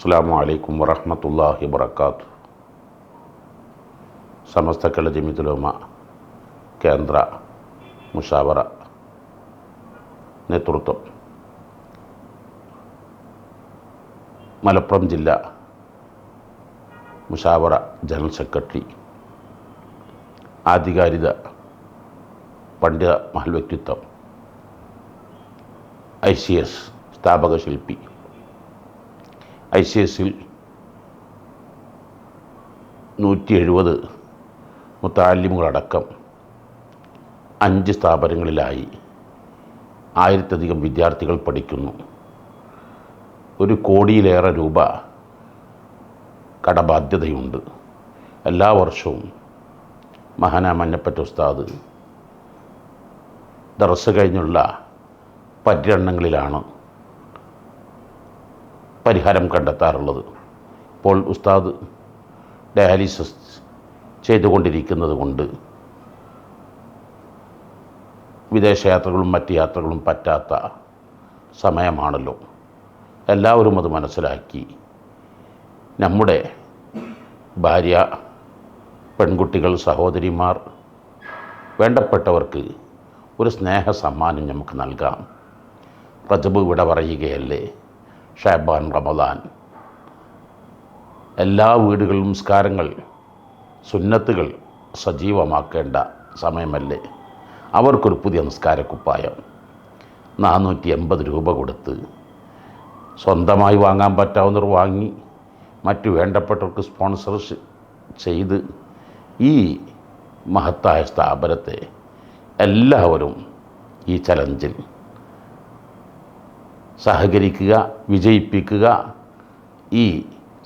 അസ്സാം വലൈക്കും വറഹമത്തല്ലാഹി വർക്കാത്തു സമസ്ത കേരള ജമിത്തുലോമ കേന്ദ്ര മുഷാവറ നേതൃത്വം മലപ്പുറം ജില്ല മുഷാവറ ജനറൽ സെക്രട്ടറി ആധികാരിക പണ്ഡിത മഹൽ വ്യക്തിത്വം ഐ സി എസ് സ്ഥാപക ശില്പി ഐ സി എസിൽ നൂറ്റി എഴുപത് മുത്താലിമുകളടക്കം അഞ്ച് സ്ഥാപനങ്ങളിലായി ആയിരത്തധികം വിദ്യാർത്ഥികൾ പഠിക്കുന്നു. ഒരു കോടിയിലേറെ രൂപ കടബാധ്യതയുണ്ട്. എല്ലാ വർഷവും മഹാന മഞ്ഞപ്പറ്റ ഉസ്താദ് ദർസ് കഴിഞ്ഞുള്ള പര്യടനങ്ങളിലാണ് പരിഹാരം കണ്ടെത്താറുള്ളത്. ഇപ്പോൾ ഉസ്താദ് ഡയാലിസിസ് ചെയ്തുകൊണ്ടിരിക്കുന്നത് കൊണ്ട് വിദേശയാത്രകളും മറ്റ് യാത്രകളും പറ്റാത്ത സമയമാണല്ലോ. എല്ലാവരും അത് മനസ്സിലാക്കി. നമ്മുടെ ഭാര്യ പെൺകുട്ടികൾ സഹോദരിമാർ വേണ്ടപ്പെട്ടവർക്ക് ഒരു സ്നേഹ സമ്മാനം നമുക്ക് നൽകാം. റജബ് ഇവിടെ പറയുകയല്ലേ? ഷാബാൻ റമദാൻ. എല്ലാ വീടുകളിലും നിസ്കാരങ്ങൾ സുന്നത്തുകൾ സജീവമാക്കേണ്ട സമയമല്ലേ? അവർക്കൊരു പുതിയ നിസ്കാരക്കുപ്പായം. നാനൂറ്റി എൺപത് രൂപ കൊടുത്ത് സ്വന്തമായി വാങ്ങാൻ പറ്റാവുന്നവർ വാങ്ങി മറ്റു വേണ്ടപ്പെട്ടവർക്ക് സ്പോൺസർ ചെയ്ത് ഈ മഹത്തായ സ്ഥാപനത്തെ എല്ലാവരും ഈ ചലഞ്ചിൽ സഹകരിക്കുക വിജയിപ്പിക്കുക ഈ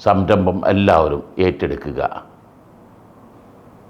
സംരംഭം എല്ലാവരും ഏറ്റെടുക്കുക.